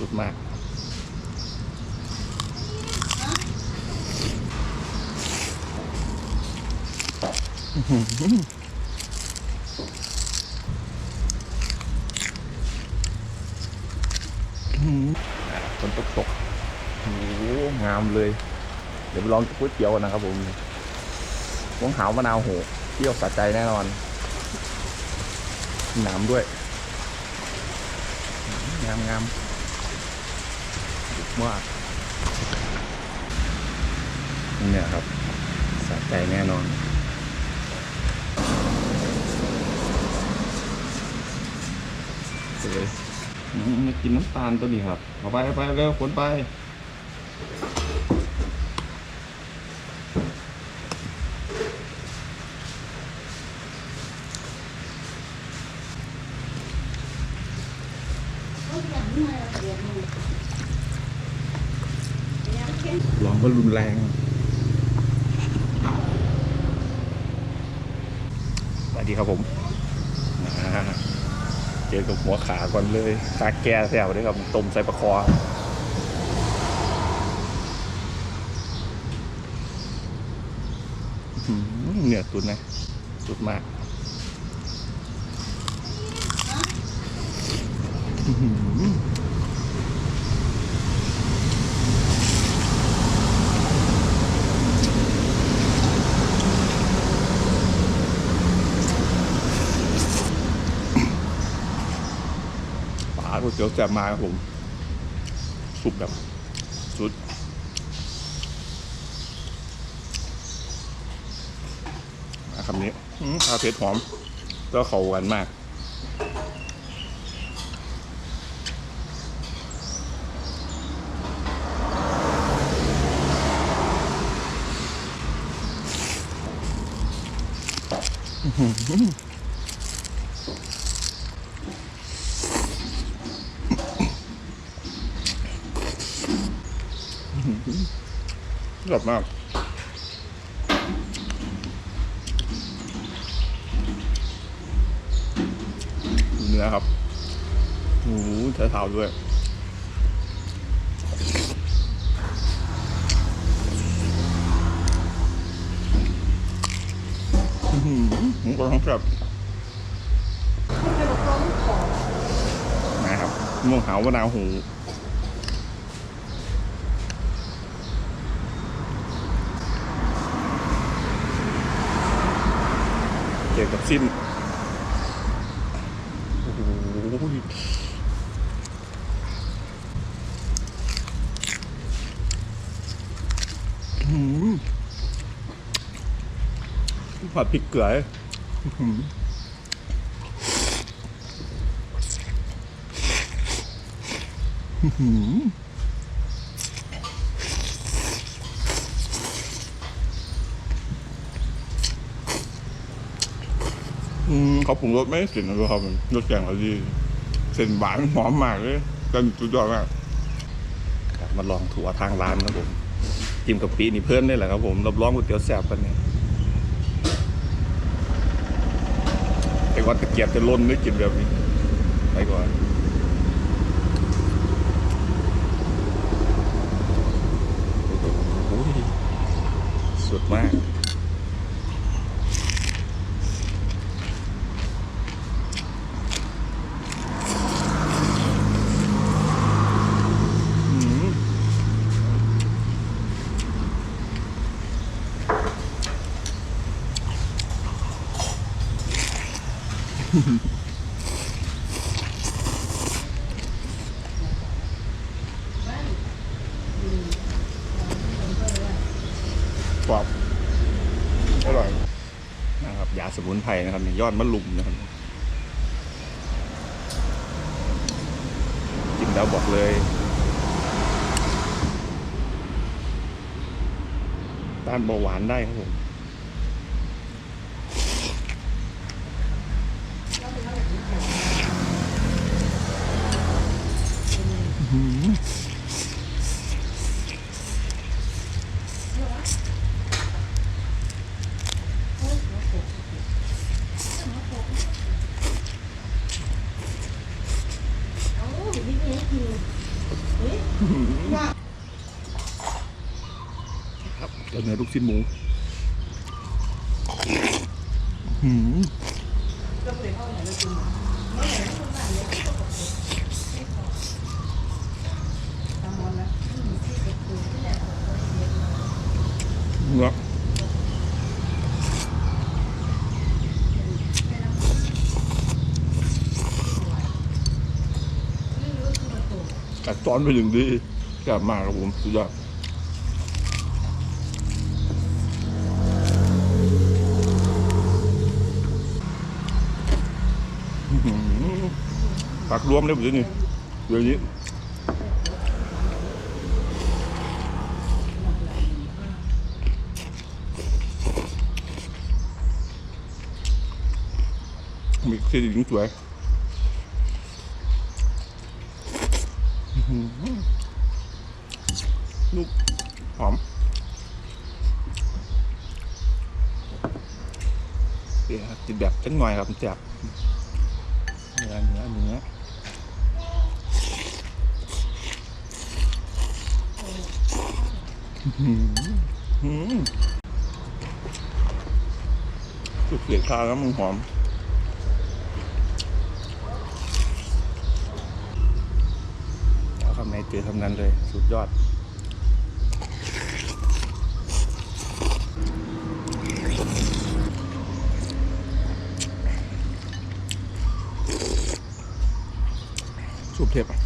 สุดมากอ่าฝนตกตกโอ้โหงามเลย เดี๋ยวไปลองก๋วยเตี๋ยวกันนะครับผมวงหาวมะนาวโหเปรี้ยวสะใจแน่นอน หนามด้วย งามงาม มากเนี่ยครับสะใจแน่นอนเลยอืมมากินน้ำตาลตัวนี้ครับเอาไปเอาไปเร็วขนไป ก็รุนแรง สวัสดีครับผมเจอกับหัวขาก่อนเลยขาแก่แซวด้วยครับต้มใส่ปลาคอเหนือสุดนะสุดมากอื อหือปลาก๋วยเตี๋ยวแซ่บมาครับผมสุกแบบสุดอะคำนี้คาเผ็ดหอม ก็เข้ากันมากอืม กรอบมากเนื้อครับหมูเท้าๆด้วยอื้อหือหมูกระทงแบบนะครับม่วงหาวมะนาวหู เกี่ยวกับ สิ้นโอ้โหผัดพริกเกลืออื้อ อืมเขาปรุงรสไม่ได้กลิ่นะครับมันรสแกงเขาดีเส้นหวานหอมมากเลยกันสุดยอดมากครับมาลองถั่วทางร้านครับผมจิ้มกับปีนี่เพิ่มได้แหละครับผมรับรองก๋วยเตี๋ยวแซ่บกันเนี่ยแต่ว่าตะเกียบจะล้นไม่กินแบบนี้ไปก่อนโอ้ยสุดมาก อืม กรอบอร่อยนะครับยาสมุนไพรนะครับนี่ยอดมะลุมนะครับกินแล้วบอกเลยต้านเบาหวานได้ครับผมอื้อหือ ครับเดี๋ยวเนื้อ ลูกชิ้นหมูหืมเนื้อกัดซ้อนไปถึงดีแซ่บมากครับผม สุดยอด ผักรวมเลยผมจะนี่เดี๋ยวนี้มีสีหญิงสวยอื้อหือลูกหอมเดี๋ยวกินแบบจังหน่อยครับแซ่บเนื้อเนื้อเสุดเสียข้าแล้วมึงหอม เอาคำไหนเจอคำนั้นเลย สุดยอดสุบเทปอะ